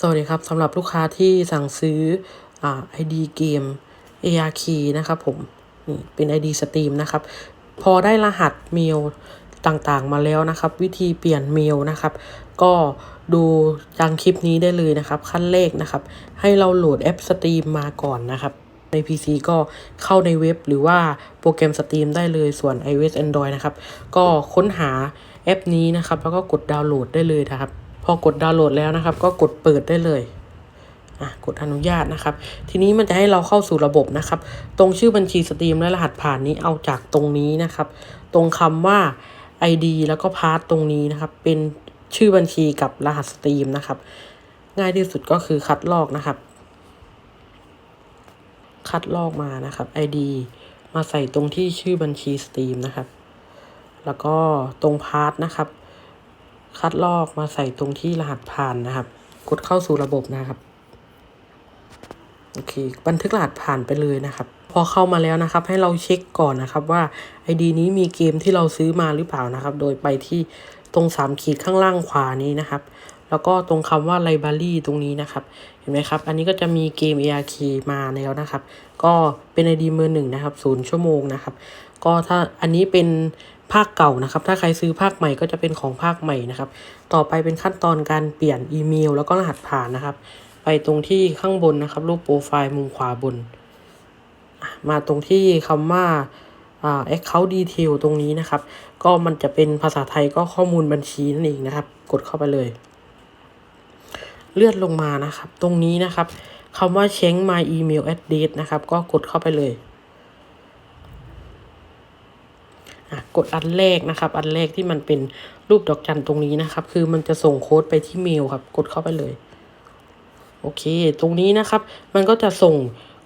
สวัสดีครับสำหรับลูกค้าที่สั่งซื้ออ่า ID เกม ARK นะครับผมนี่เป็น ID สตรีมนะครับ พอได้รหัสเมลต่างๆมาแล้วนะครับ วิธีเปลี่ยนเมลนะครับ ก็ดูจังคลิปนี้ได้เลยนะครับ ขั้นแรกนะครับ ให้เราโหลดแอปสตรีมมาก่อนนะครับใน PC ก็เข้าในเว็บหรือว่าโปรแกรมสตรีมได้เลยส่วน iOS Android นะครับ ก็ค้นหาแอปนี้นะครับ แล้วก็กดดาวน์โหลดได้เลยนะครับ พอกดดาวน์โหลดแล้วนะครับ ก็กดเปิดได้เลยอะกดอนุญาตนะครับ ทีนี้มันจะให้เราเข้าสู่ระบบนะครับ ตรงชื่อบัญชีสตรีมและรหัสผ่านนี้เอาจากตรงนี้นะครับ ตรงคำว่า ID แล้วก็พาสตรงนี้นะครับ เป็นชื่อบัญชีกับรหัสสตรีมนะครับ ง่ายที่สุดก็คือคัดลอกนะครับ คัดลอกมานะครับ ID มาใส่ตรงที่ชื่อบัญชีสตรีมนะครับ แล้วก็ตรงพาสนะครับ คัดลอกมาใส่ตรงที่รหัสผ่านนะครับ กดเข้าสู่ระบบนะครับโอเคบันทึกรหัสผ่านไปเลยนะครับ พอเข้ามาแล้วนะครับ ให้เราเช็คก่อนนะครับว่า ID นี้มีเกมที่เราซื้อมาหรือเปล่านะครับ โดยไปที่ตรง3ขีดข้างล่างขวานี้นะครับ แล้วก็ตรงคำว่า library ตรงนี้นะครับ เห็นไหมครับ อันนี้ก็จะมีเกม ARK มาแล้วนะครับ ก็เป็น ID มือหนึ่งนะครับศูนย์ชั่วโมงนะครับ ก็ถ้าอันนี้เป็น ภาคเก่านะครับ ถ้าใครซื้อภาคใหม่ก็จะเป็นของภาคใหม่นะครับ ต่อไปเป็นขั้นตอนการเปลี่ยนอีเมล แล้วก็รหัสผ่านนะครับ ไปตรงที่ข้างบนนะครับ รูปโปรไฟล์มุมขวาบน มาตรงที่คำว่าอ่า account detail ตรงนี้นะครับ ก็มันจะเป็นภาษาไทยก็ข้อมูลบัญชีนั่นเองนะครับ กดเข้าไปเลย เลื่อนลงมานะครับ ตรงนี้นะครับคำว่า change my email address นะครับ ก็กดเข้าไปเลยอะ กดอันแรกนะครับ อันแรกที่มันเป็นรูปดอกจันตรงนี้นะครับ คือมันจะส่งโค้ดไปที่เมลครับ กดเข้าไปเลย โอเค ตรงนี้นะครับ มันก็จะส่ง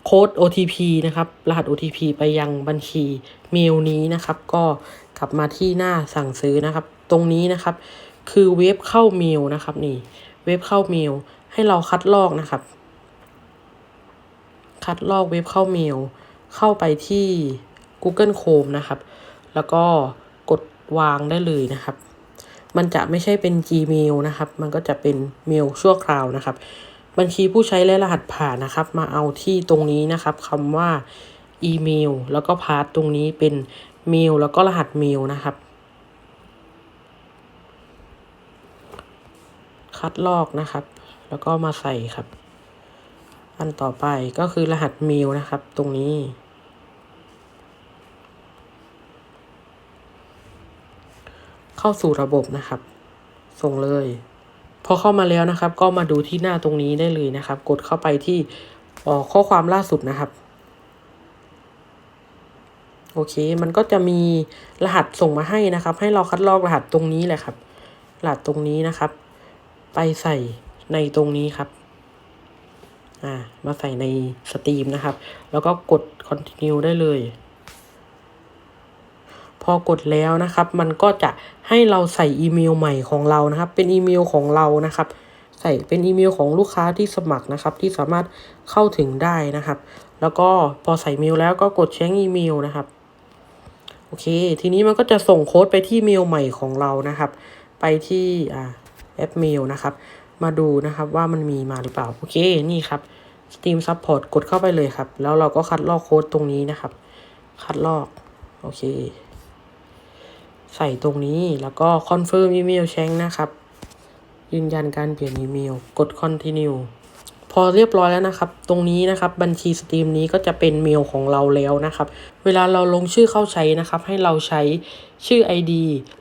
โค้ด OTP นะครับ รหัส OTP ไปยังบัญชีเมลนี้นะครับ ก็กลับมาที่หน้าสั่งซื้อนะครับ ตรงนี้นะครับ คือเว็บเข้าเมลนะครับนี่ เว็บเข้าเมล ให้เราคัดลอกนะครับ คัดลอกเว็บเข้าเมล เข้าไปที่ Google Chrome นะครับ แล้วก็กดวางได้เลยนะครับ มันจะไม่ใช่เป็น Gmail นะครับ มันก็จะเป็นเมลชั่วคราวนะครับ บัญชีผู้ใช้และรหัสผ่านนะครับ มาเอาที่ตรงนี้นะครับคำว่าอีเมลแล้วก็พาสตรงนี้เป็นเมลแล้วก็รหัสเมลนะครับ คัดลอกนะครับ แล้วก็มาใส่ครับ อันต่อไปก็คือรหัสเมลนะครับ ตรงนี้ เข้าสู่ระบบนะครับ ส่งเลย พอเข้ามาแล้วนะครับ ก็มาดูที่หน้าตรงนี้ได้เลยนะครับ กดเข้าไปที่ข้อความล่าสุดนะครับ โอเค มันก็จะมีรหัสส่งมาให้นะครับ ให้เราคัดลอกรหัสตรงนี้แหละครับ รหัสตรงนี้นะครับ ไปใส่ในตรงนี้ครับอ่ามาใส่ในสตรีมนะครับ แล้วก็กด continue ได้เลย พอกดแล้วนะครับ มันก็จะให้เราใส่อีเมลใหม่ของเรานะครับ เป็นอีเมลของเรานะครับ ใส่เป็นอีเมลของลูกค้าที่สมัครนะครับ ที่สามารถเข้าถึงได้นะครับ แล้วก็พอใส่เมลแล้วก็กดแช้งอีเมลนะครับโอเค ทีนี้มันก็จะส่งโค้ดไปที่เมลใหม่ของเรานะครับ ไปที่อ่าแอปเมลนะครับ มาดูนะครับว่ามันมีมาหรือเปล่า โอเค นี่ครับ Steam Support กดเข้าไปเลยครับ แล้วเราก็คัดลอกโค้ดตรงนี้นะครับ คัดลอก โอเค ใส่ตรงนี้แล้วก็ confirm email change นะครับ ยืนยันการเปลี่ยนอีเมล กด continue พอเรียบร้อยแล้วนะครับ ตรงนี้นะครับบัญชีสตรีมนี้ก็จะเป็นเมลของเราแล้วนะครับ เวลาเราลงชื่อเข้าใช้นะครับ ให้เราใช้ชื่อ ID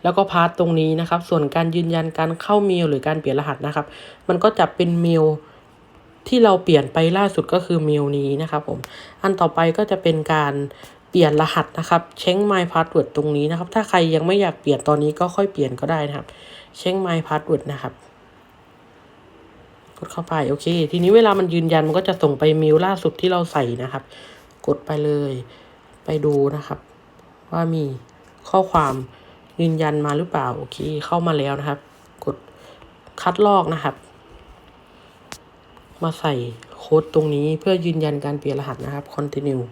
แล้วก็พาสตรงนี้นะครับ ส่วนการยืนยันการเข้าเมลหรือการเปลี่ยนรหัสนะครับ มันก็จะเป็นเมลที่เราเปลี่ยนไปล่าสุดก็คือเมลนี้นะครับผม อันต่อไปก็จะเป็นการ ปลี่ยนรหัสนะครับเช็ง my password ตรงนี้นะครับ ถ้าใครยังไม่อยากเปลี่ยนตอนนี้ก็ค่อยเปลี่ยนก็ได้นะครับ เช็ง my password นะครับ กดเข้าไปโอเค ทีนี้เวลามันยืนยันมันก็จะส่งไปเมลล่าสุดที่เราใส่นะครับ กดไปเลยไปดูนะครับ ว่ามีข้อความยืนยันมาหรือเปล่าโอเคเข้ามาแล้วนะครับ กดคัดลอกนะครับ มาใส่โค้ดตรงนี้เพื่อยืนยันการเปลี่ยนรหัสนะครับ continue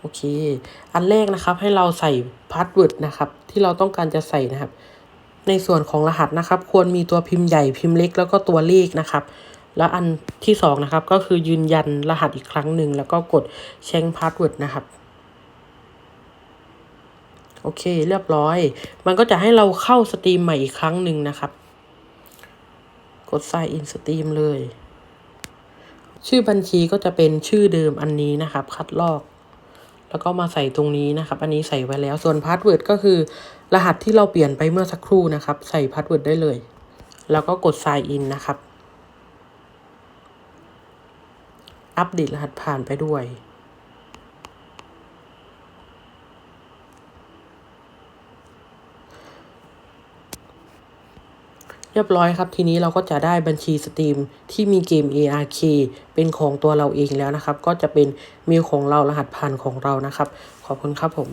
โอเค อันแรกนะครับให้เราใส่พาสเวิร์ดนะครับที่เราต้องการจะใส่นะครับ ในส่วนของรหัสนะครับ ควรมีตัวพิมพ์ใหญ่พิมพ์เล็กแล้วก็ตัวเลขนะครับ แล้วอันที่สองนะครับก็คือยืนยันรหัสอีกครั้งหนึ่งแล้วก็กดแชงพาสเวิร์ดนะครับโอเคเรียบร้อย มันก็จะให้เราเข้าสตรีมใหม่อีกครั้งหนึ่งนะครับ กด sign in สตรีมเลย ชื่อบัญชีก็จะเป็นชื่อเดิมอันนี้นะครับ คัดลอก แล้วก็มาใส่ตรงนี้นะครับ อันนี้ใส่ไว้แล้ว ส่วนพาสเวิร์ดก็คือ รหัสที่เราเปลี่ยนไปเมื่อสักครู่นะครับ ใส่พาสเวิร์ดได้เลย แล้วก็กด sign in นะครับ อัปเดตรหัสผ่านไปด้วย เรียบร้อยครับ ทีนี้เราก็จะได้บัญชีสตรีมที่มีเกม ARK เป็นของตัวเราเองแล้วนะครับ ก็จะเป็นเมลของเรารหัสผ่านของเรานะครับ ขอบคุณครับผม